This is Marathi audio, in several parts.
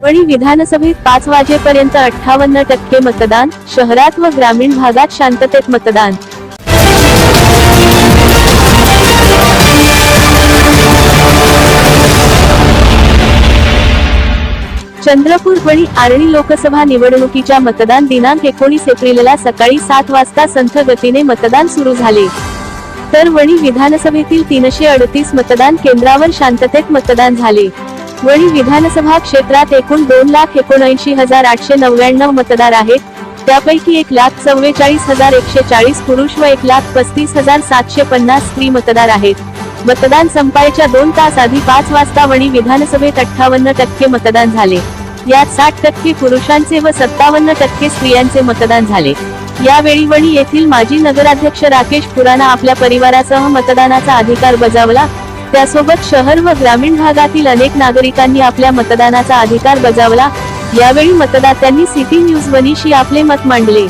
वणी विधानसभेत पाच वाजेपर्यंत अठ्ठावन्न टक्के मतदान शहरात व ग्रामीण भागात शांततेत मतदान. चंद्रपूर वणी आरणी लोकसभा निवडणुकीच्या मतदान दिनांक एकोणीस एप्रिलला सकाळी सात वाजता संथ गतीने मतदान सुरू झाले. तर वणी विधानसभेतील तीनशे अडतीस मतदान केंद्रावर शांततेत मतदान झाले. वणी विधानसभा क्षेत्रात एकूण दोन लाख एकोणऐंशी हजार आठशे नव्याण्णव मतदार आहेत. त्यापैकी एक लाख चव्वेचाळीस हजार एकशे चाळीस पुरुष व एक लाख पस्तीस हजार सातशे पन्नास स्त्री मतदार आहेत. मतदान संपायच्या दोन तास आधी पाच वाजता वणी विधानसभेत अठ्ठावन्न टक्के मतदान झाले. यात साठ टक्के पुरुषांचे व सत्तावन्न टक्के स्त्रियांचे मतदान झाले. यावेळी वणी येथील माजी नगराध्यक्ष राकेश खुराना आपल्या परिवारासह मतदानाचा अधिकार बजावला. त्यासोबत शहर व ग्रामीण भागातील अनेक नागरिकांनी आपल्या मतदानाचा अधिकार बजावला. यावेळी मतदात्यांनी सिटी न्यूज वनीशी आपले मत मांडले.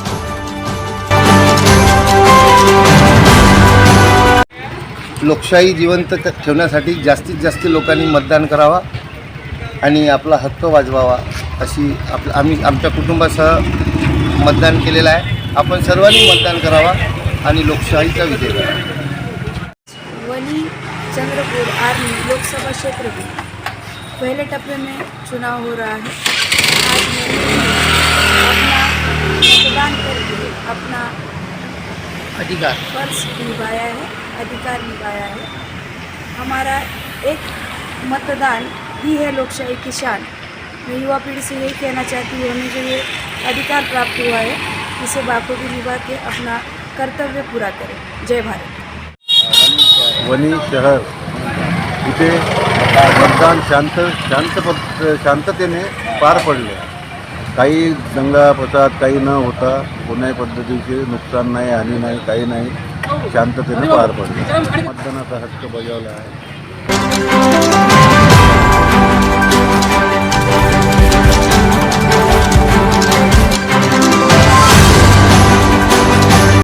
लोकशाही जिवंत ठेवण्यासाठी जास्तीत जास्त लोकांनी मतदान करावा आणि आपला हक्क वाजवावा अशी आप आम्ही आमच्या कुटुंबासह मतदान केलेलं आहे. आपण सर्वांनी मतदान करावा आणि लोकशाहीचा विजय करावा वनी चंद्रपुर आर्मी लोकसभा क्षेत्र में पहले टप्पे में चुनाव हो रहा है। आज मैंने अपना मतदान करके अपना अधिकार। फ़र्ज़ निभाया है अधिकार निभाया है। हमारा एक मतदान ही है लोकशाही की शान। मैं युवा पीढ़ी से यही कहना चाहती हूँ हमें जो ये अधिकार प्राप्त हुआ है इसे बाखूबी निभा के अपना कर्तव्य पूरा करें। जय भारत। वणी शहर. इथे मतदान शांत शांत शांततेने पार पडले. काही दंगा फसाद काही न होता कोण्याही पद्धतीचे नुकसान नाही हानी नाही काही नाही शांततेने पार पडले. मतदानाचा हक्क बजावला आहे.